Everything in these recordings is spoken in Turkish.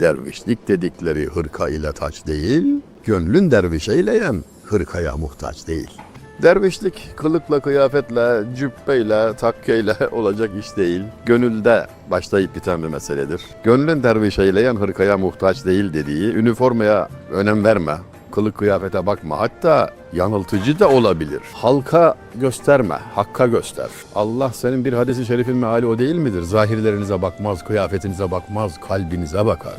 Dervişlik dedikleri hırka ile taç değil, gönlün derviş eyleyen hırkaya muhtaç değil. Dervişlik kılıkla, kıyafetle, cübbeyle, takkeyle olacak iş değil. Gönülde başlayıp biten bir meseledir. Gönlün derviş eyleyen hırkaya muhtaç değil dediği, üniformaya önem verme, kılık kıyafete bakma. Hatta yanıltıcı da olabilir. Halka gösterme, hakka göster. Allah senin bir hadisi şerifin meali o değil midir? Zahirlerinize bakmaz, kıyafetinize bakmaz, kalbinize bakar.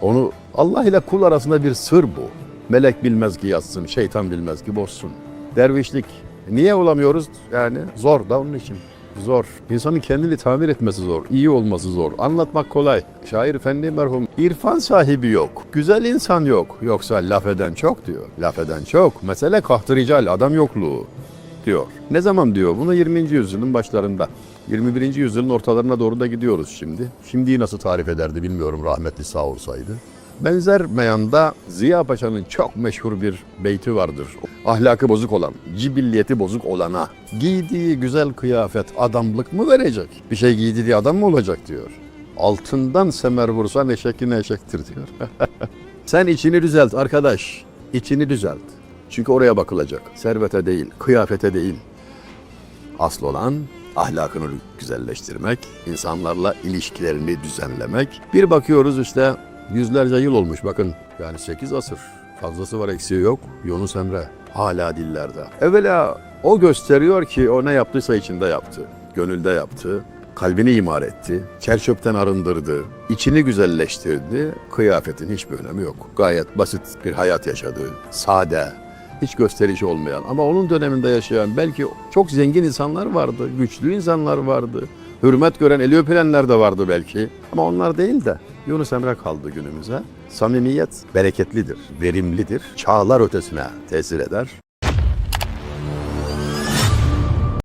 Onu Allah ile kul arasında bir sır bu. Melek bilmez ki yatsın, şeytan bilmez ki bozsun. Dervişlik. Niye olamıyoruz? Yani zor da onun için. Zor. İnsanın kendini tamir etmesi zor. iyi olması zor. Anlatmak kolay. Şair efendi merhum irfan sahibi yok. Güzel insan yok. Yoksa laf eden çok diyor. Laf eden çok. Mesele kahtırical adam yokluğu diyor. Ne zaman diyor? Bunu 20. yüzyılın başlarında. 21. yüzyılın ortalarına doğru da gidiyoruz şimdi. Şimdiyi nasıl tarif ederdi bilmiyorum rahmetli sağ olsaydı. Benzer meyanda Ziya Paşa'nın çok meşhur bir beyti vardır. Ahlakı bozuk olan, cibilliyeti bozuk olana giydiği güzel kıyafet adamlık mı verecek? Bir şey giydi diye adam mı olacak diyor. Altından semer vursan eşek yine eşektir diyor. Sen içini düzelt arkadaş. İçini düzelt. Çünkü oraya bakılacak. Servete değil, kıyafete değil. Asıl olan ahlakını güzelleştirmek, insanlarla ilişkilerini düzenlemek. Bir bakıyoruz işte yüzlerce yıl olmuş bakın. Yani 8 asır. Fazlası var eksiği yok. Yunus Emre hala dillerde. Evvela o gösteriyor ki o ne yaptıysa içinde yaptı. Gönülde yaptı. Kalbini imar etti. Çerçöpten arındırdı. içini güzelleştirdi. Kıyafetin hiçbir önemi yok. Gayet basit bir hayat yaşadı. Sade, hiç gösterişi olmayan ama onun döneminde yaşayan belki çok zengin insanlar vardı, güçlü insanlar vardı. Hürmet gören, eli öpülenler de vardı belki. Ama onlar değil de Yunus Emre kaldı günümüze. Samimiyet bereketlidir, verimlidir, çağlar ötesine tesir eder.